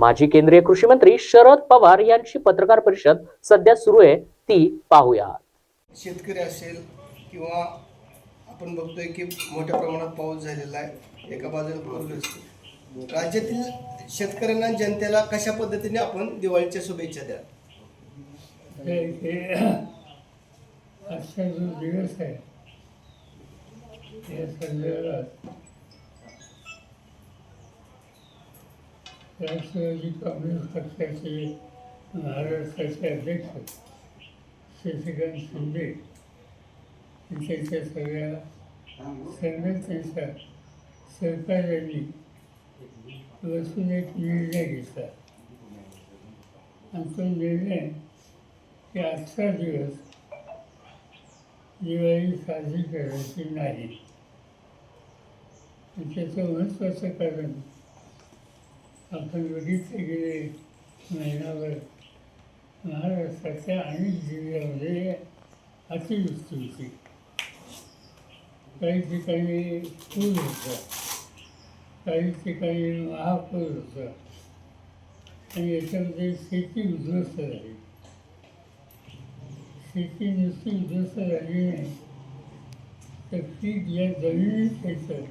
माजी केंद्रीय कृषी मंत्री शरद पवार यांची पत्रकार परिषद सध्या सुरू आहे. ती पाहूया शेतकरी असेल किंवा आपण बघतोय की मोठ्या प्रमाणात पाऊस झालेला आहे. एका बाजूला राज्यातील शेतकऱ्यांना जनतेला कशा पद्धतीने आपण दिवाळीच्या शुभेच्छा द्या आजचा जो दिवस आहे राष्ट्रवादी काँग्रेस पक्षाचे महाराष्ट्राचे अध्यक्ष शशिकांत शिंदे त्यांच्या सगळ्या संघटनेचा सरकारांनी बसून एक निर्णय घेतला आणि तो निर्णय की आजचा दिवस दिवाळी साजरी करायची नाही. त्याचं महत्त्वाचं कारण आपण बघितले गेले महिनाभर महाराष्ट्राच्या अनेक जिल्ह्यामध्ये अतिवृष्टी होती काही ठिकाणी पूर होता काही ठिकाणी महापूर होता आणि याच्यामध्ये शेती उद्ध्वस्त झाली शेती नुसती उद्ध्वस्त झाली नाही तर ती ज्या जमिनीत येतं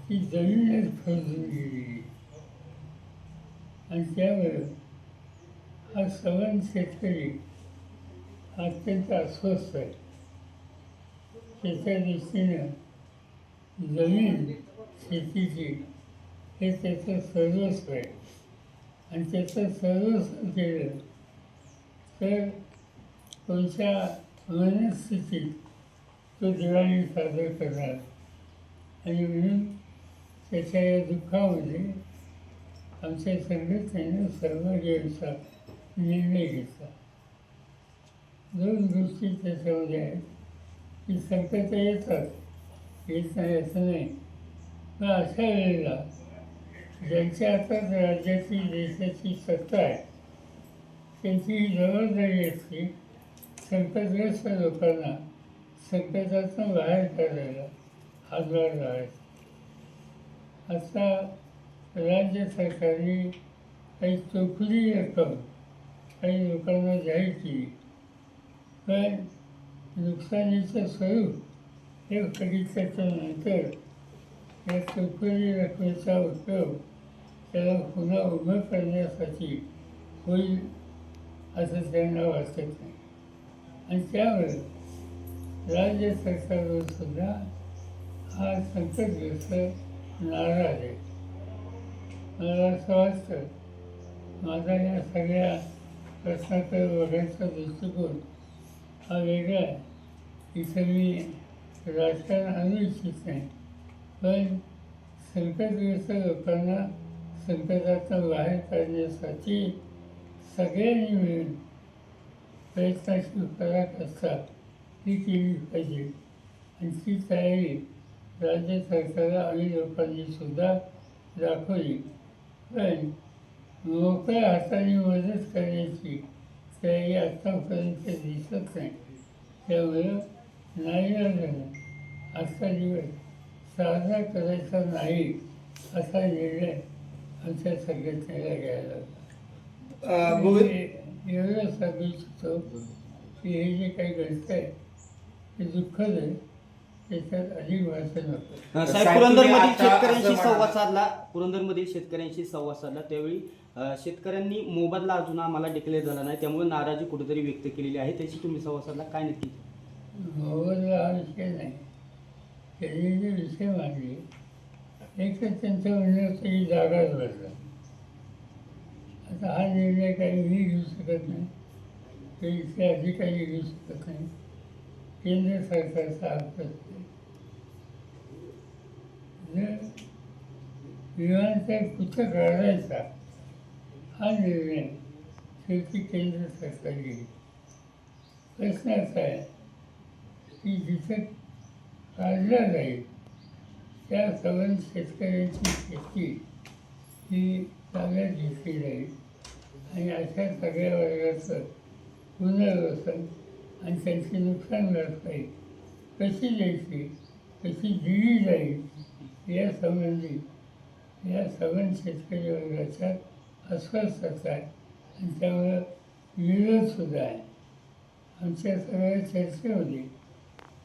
ती जमीनच खरजून गेली आणि त्यामुळे हा सगळं शेतकरी अत्यंत अस्वस्थ आहे. त्याच्या दृष्टीनं जमीन शेतीची हे त्याचं सर्वस्व आहे. आणि त्याचं सर्वस्व केलं तर तुमच्या मनस्थितीत तो दिवाळी साजरा करणार. आणि म्हणून त्याच्या या दुःखामध्ये आमच्या संघटनेनं सहभाग्यांचा निर्णय घेतला दोन गोष्टी त्याच्यामध्ये आहेत की संकट येतात येत नाही असं नाही. पण अशा वेळेला ज्यांच्या हातात राज्याची देशाची सत्ता आहे त्यांची ही जबाबदारी असते संकटग्रस्त लोकांना संकटातून बाहेर काढायला हातभार लावायचा. आता राज्य सरकारने काही चोखली रक्कम काही लोकांना जाहीर केली. पण नुकसानीचं स्वरूप हे कधी त्याच्यानंतर या चोखली रकमेचा उपयोग त्याला पुन्हा उभं करण्यासाठी होईल असं त्यांना वाटत नाही आणि त्यामुळे राज्य सरकारवर सुद्धा हा संकटग्रस्त नाराज आहे. मला असं वाटतं माझा या सगळ्या प्रश्नाकडे बघायचा दृष्टिकोन हा वेगळा आहे. इथं मी राजकारण आणू इच्छित नाही. पण संकटग्रस्त लोकांना संकटातून बाहेर काढण्यासाठी सगळ्यांनी मिळून प्रयत्नाची कसा ही केली पाहिजे. आणि ती तयारी राज्य सरकारला आणि लोकांनी सुद्धा दाखवली. पण मोकळ्या हाताने मदत करण्याची तयारी आत्तापर्यंत दिसत नाही. त्यामुळं नाही झालं आजचा दिवस साजरा करायचा नाही असा निर्णय आमच्या संघटनेला घ्यायला लागला. अं, गोविंद मी एवढं सांगू इच्छितो की हे जे काही घडतं आहे ते दुःखद आहे. त्याच्यात अधिक साहेब साहेब, तुम्ही आता शेतकऱ्यांशी संवाद साधला. पुरंदरमध्ये शेतकऱ्यांशी संवाद साधला. त्यावेळी अ, शेतकऱ्यांनी मोबदला अजून आम्हाला डिक्लेअर झाला नाही. त्यामुळे नाराजी कुठेतरी व्यक्त केलेली आहे. त्याची तुम्ही संवाद साधला. काय नक्की? हा विषय नाही. त्यांनी जे विषय मांडले एक तर त्यांचं म्हणणं होतं की जागाच बदला आता हा निर्णय काही मी घेऊ शकत नाही. ते इथले अधिकारी घेऊ शकत नाही. केंद्र सरकारचा हा जर विमानतळ कुठं घडायचा हा निर्णय शेवटी केंद्र सरकार घेईल प्रश्न असा आहे की जिथं काढला जाईल त्या सवन शेतकऱ्यांची शेती ही चांगल्या घेतली जाईल आणि अशा सगळ्या वर्गाचं पुनर्वसन। आणि त्यांचे नुकसान भरपाई कशी द्यायची कशी दिली जाईल? या संबंधी या सगळ्या शेतकरी वर्गाच्या अस्वस्थता आहे. आणि त्यामुळं विरोधसुद्धा आहे. आमच्या सगळ्या चर्चेमध्ये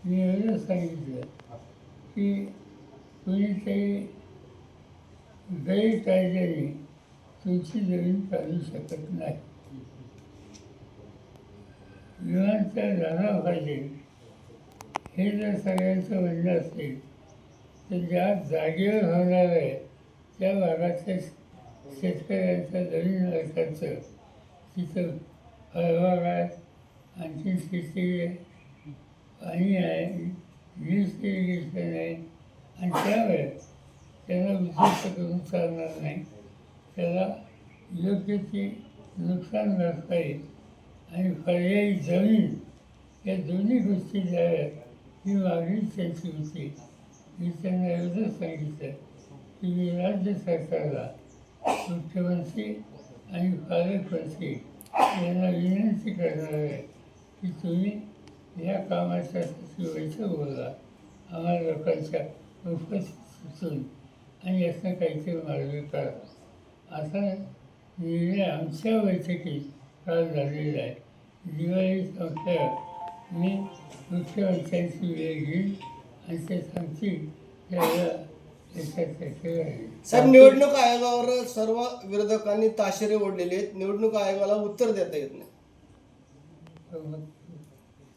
मी एवढं सांगितलं की कुणीतरी गैरकायद्याने तुमची जमीन काढू शकत नाही. विमानतळ झाला पाहिजे हे जर सगळ्यांचं म्हणणं असेल तर ज्या जागेवर होणार आहे त्या भागातल्या शेतकऱ्यांच्या जमीन खर्च तिथं फळबाग आहे आणखी शेती आहे पाणी आहे वीज इरिगेशन आहे आणि त्यामुळे त्याला विशिष्ट करून चालणार नाही. त्याला योग्य ती नुकसान भरपाई आणि पर्यायी जमीन या दोन्ही गोष्टी द्याव्यात ही मागणी त्यांची होती. मी त्यांना एवढंच सांगितलं की मी राज्य सरकारला मुख्यमंत्री आणि पालकमंत्री यांना विनंती करणार आहे की तुम्ही या कामासाठी बैठक बोला. आम्हाला लोकांच्या उपस्थित सुचून आणि याचं काहीतरी मार्ग करा आता निर्णय आमच्या बैठकीत काल झालेला आहे. दिवाळी संपल्यावर मी मुख्यमंत्र्यांची वेळ घेईन. आणि ते सांगतील त्याला साहेब निवडणूक आयोगावर सर्व विरोधकांनी ताशेरे ओढलेले आहेत. निवडणूक आयोगाला उत्तर देता येत नाही.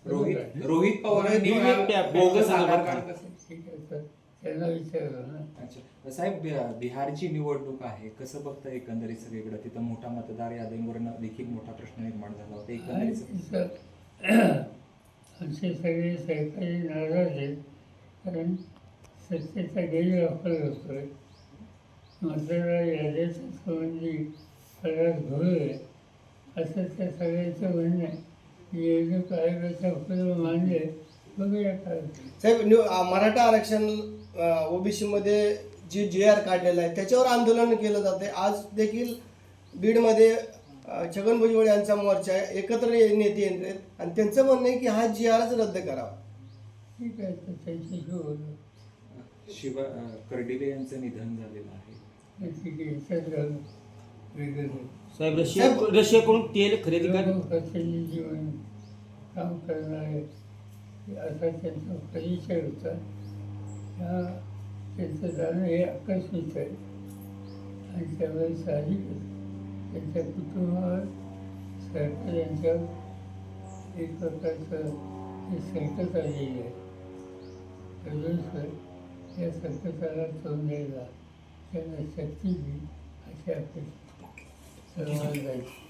Rohit. Rohit bogus Aadhaar card sir. त्यांना विचारलं ना. अच्छा. साहेब बि- बिहारची निवडणूक आहे. कसं बघता एकंदरीत सगळीकडे? तिथं मोठा मतदार यादींवर देखील मोठा प्रश्न निर्माण झाला होता. आणि एकंदरीत तिथं आमचे सगळे सहकारी नाराज आहेत. कारण सत्तेचा गैरवापर होतोय. मतदार याद्याच्या संबंधी बराच घोळ आहे असं त्या सगळ्यांचं म्हणणं आहे. निवडणूक आयोगाच्या उपयोग मानले बघूया काय होतं. साहेब आ- मराठा आरक्षण ओबीसी मध्ये जे जे आर काढलेलं आहे त्याच्यावर आंदोलन केलं जाते. आज देखील बीडमध्ये छगन भुजबळ यांचा मोर्चा आहे. एकत्र ये- नेते येत आहेत. आणि त्यांचं म्हणणं आहे की हा जी आरच रद्द करावा. ठीक आहे तर त्यांच्याशी बोलू शिवा अं, कर्डिले यांचं निधन झालेलं आहे. वेगळं साहेब रशिया रशियाकडून तेल खरेदी कर लोकप्रतिनिधी जीवन काम करणारे असा त्यांचा परिचय होता. ह्या त्यांचं जाणं हे आकस्मिक आहे. आणि त्यामुळे साहजिकच त्यांच्या कुटुंबावर सरकार यांच्यावर एक प्रकारचं हे संकट आलेली आहे. अजून सर या संकटाला तोंड द्यायला त्यांना शक्ती दिली अशी अपेक्षा सर्वांना जायची.